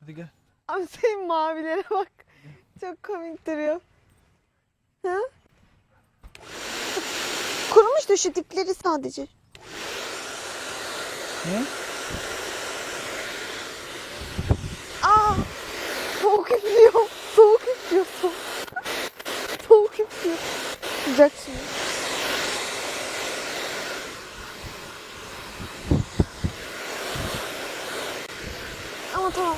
Hadi gel. Abi senin mavilere bak. Çok komik duruyor. Ha? Kurumuş da şu dipleri sadece. Ne? Aa! Soğuk üflüyor. Soğuk üflüyor. Soğuk, soğuk üflüyor. Sıcak şimdi. Ama tamam.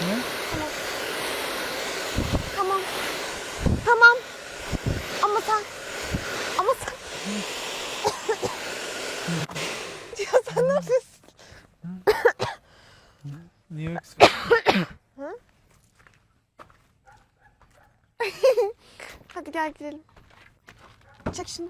Ne? Tamam. Tamam. Tamam. Ama sen. Ama sen. ya sen ne yapıyorsun? Niye öksün? Hadi gel gidelim. Çek şunu.